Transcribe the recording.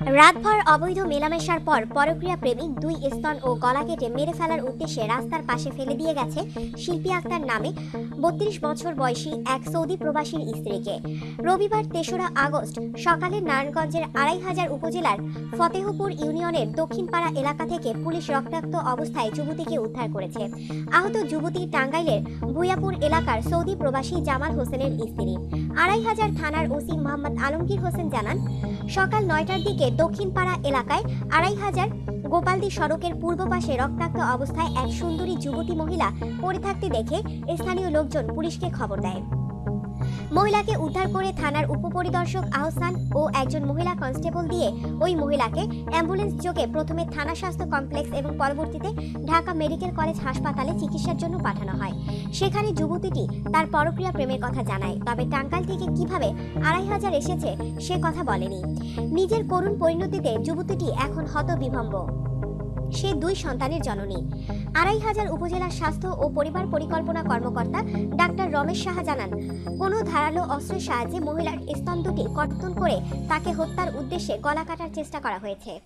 রাতভর অবৈধ মেলামেশার পর পরক্রিয়া প্রেমিক দুই স্তন ও গলা কেটে মেরে ফেলার উদ্দেশ্যে রাস্তার পাশে ফেলে দিয়ে গেছে শিল্পী আক্তার নামে বত্রিশ বছর বয়সী এক সৌদি প্রবাসীর স্ত্রীকে। রবিবার তেসরা আগস্ট সকালে নারায়ণগঞ্জের আড়াই হাজার উপজেলার ফতেহপুর ইউনিয়নের দক্ষিণপাড়া এলাকা থেকে পুলিশ রক্তাক্ত অবস্থায় যুবতীকে উদ্ধার করেছে। আহত যুবতী টাঙ্গাইলের ভুয়াপুর এলাকার সৌদি প্রবাসী জামাল হোসেনের স্ত্রী। আড়াই হাজার থানার ওসি মোহাম্মদ আলমগীর হোসেন জানান, সকাল নয়টার দিকে দক্ষিণপাড়া এলাকায় আড়াই হাজার গোপালদি সড়কের পূর্ব পাশে রক্তাক্ত অবস্থায় এক সুন্দরী যুবতী মহিলা পড়ে থাকতে দেখে স্থানীয় লোকজন পুলিশকে খবর দেয়। মহিলাকে উদ্ধার করে থানার উপপরিদর্শক আহসান ও একজন মহিলা কনস্টেবল দিয়ে ওই মহিলাকে অ্যাম্বুলেন্স যোগে প্রথমে থানা স্বাস্থ্য কমপ্লেক্স এবং পরবর্তীতে ঢাকা মেডিকেল কলেজ হাসপাতালে চিকিৎসার জন্য পাঠানো হয়। সেখানে যুবতীটি তার পরক্রিয়া প্রেমের কথা জানায়, তবে টাঙ্গাইল থেকে কীভাবে আড়াই হাজার এসেছে সে কথা বলেনি। নিজের করুণ পরিণতিতে যুবতীটি এখন হতবিভম্ব। সে দুই সন্তানের জননী। আড়াই হাজার উপজেলার স্বাস্থ্য ও পরিবার পরিকল্পনা কর্মকর্তা ডাক্তার রমেশ সাহা জানান, কোনো ধারালো অস্ত্রের সাহায্যে মহিলার স্তন দুটি কর্তন করে তাকে হত্যার উদ্দেশ্যে গলা কাটার চেষ্টা করা হয়েছে।